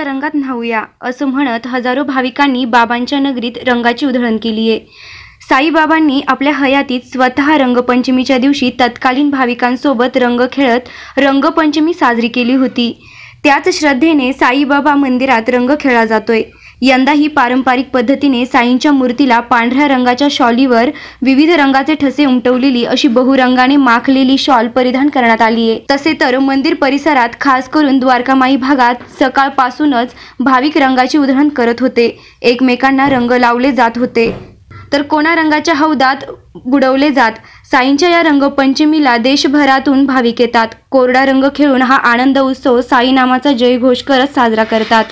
रंगात न्हाऊया असं म्हणत हजारो भाविकांनी बाबांच्या नगरीत रंगाची उधळण केली आहे. साईबाबांनी आपल्या हयातीत स्वतः रंगपंचमीच्या दिवशी तत्कालीन भाविकांसोबत रंग खेळत रंगपंचमी साजरी केली होती. त्याच श्रद्धेने साईबाबा मंदिरात रंग खेळला जातोय. यंदाही पारंपरिक पद्धतीने साईंच्या मूर्तीला पांढऱ्या रंगाच्या शॉलीवर विविध रंगाचे ठसे उमटवलेली अशी बहुरंगाने माखलेली शॉल परिधान करण्यात आली आहे. तसे तर मंदिर परिसरात खास करून द्वारकामाई भागात सकाळपासूनच भाविक रंगाची उधळण करत होते. एकमेकांना रंग लावले जात होते. तर कोणा रंगाच्या हौदात बुडवले जात? साईंच्या या रंगपंचमीला देशभरातून भाविक येतात. कोरडा रंग खेळून हा आनंद उत्सव साई नामाचा जयघोष करत साजरा करतात.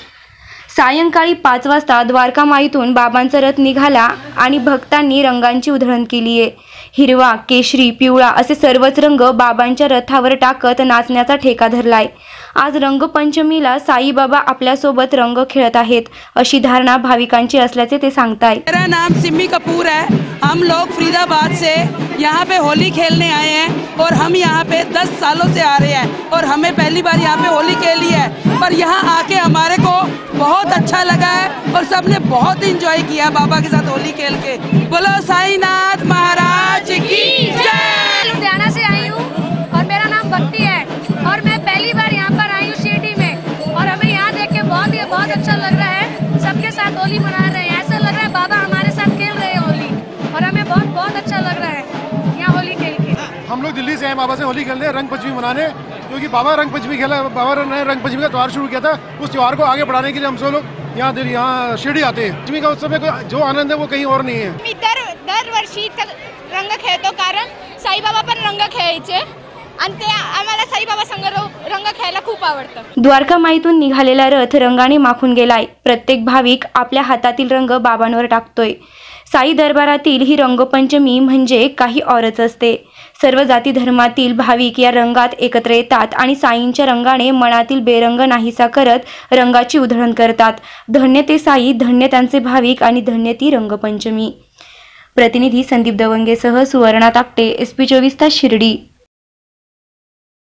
सायंकाळी पाच वाजता द्वारकामाईतून बाबांचा रथ निघाला आणि भक्तांनी रंगांची उधळण केली आहे. हिरवा केशरी पिवळा असे सर्वच रंग बाबांच्या रथावर टाकत नाचण्याचा ठेका धरलाय. आज रंगपंचमीला साईबाबा आपल्यासोबत रंग खेळत आहेत अशी धारणा भाविकांची असल्याचे ते सांगताय मेरा नाम सिम्मी कपूर है. हम लोग फरीदाबाद से यहाँ पे होली खेलने आए हैं और हम यहाँ पे 10 सालों से आ रहे हैं और हमें पहली बार यहाँ पे होली खेली है। पर यहाँ आके हमारे को बहुत अच्छा लगा है और सबने बहुत इंजॉय किया बाबा के साथ होली खेल के। बोलो साईनाथ महाराज की जय। लुधियाना से आई हूँ और मेरा नाम भक्ति है और मैं पहली बार यहाँ पर आई हूँ शिरडी में। और हमें यहाँ देख के बहुत ही बहुत अच्छा लग रहा है। सबके साथ होली मना रहे हैं। ऐसा लग रहा है बाबा हमारे साथ खेल रहे हैं होली। और हमें बहुत बहुत अच्छा लग रहा है। हम लोग दिल्ली से आए बाबा से होली खेलने रंग पंचमी मनाने क्योंकि बाबा रंग पंचमी खेला बाबा ने रंग पंचमी का त्यौहार शुरू किया था उस त्यौहार को आगे बढ़ाने के लिए हम सब लोग यहाँ दिल्ली यहाँ शिरडी आते हैं। पंचमी का उत्सव में जो आनंद है वो कहीं और नहीं है। मी दर दरवर्षी रंग खेळतो कारण साईबाबा पण रंग खेळायचे आणि ते आम्हाला साईबाबा संग रो- रंग खेळायला खूप आवडतं. द्वारकामाईतून निघालेला रथ रंगाने माखून गेलाय. प्रत्येक भाविक आपल्या हातातील रंग बाबांवर टाकतोय. साई दरबारातील ही रंगपंचमी म्हणजे काही औरच असते. सर्व जाती धर्मातील भाविक या रंगात एकत्र येतात आणि साईंच्या रंगाने मनातील बेरंग नाहीसा करत रंगाची उधळण करतात. धन्य ते साई धन्य त्यांचे भाविक आणि धन्य ती रंगपंचमी. प्रतिनिधी संदीप दवंगेसह सुवर्णा ताकटे एस पी चोवीस तास शिर्डी.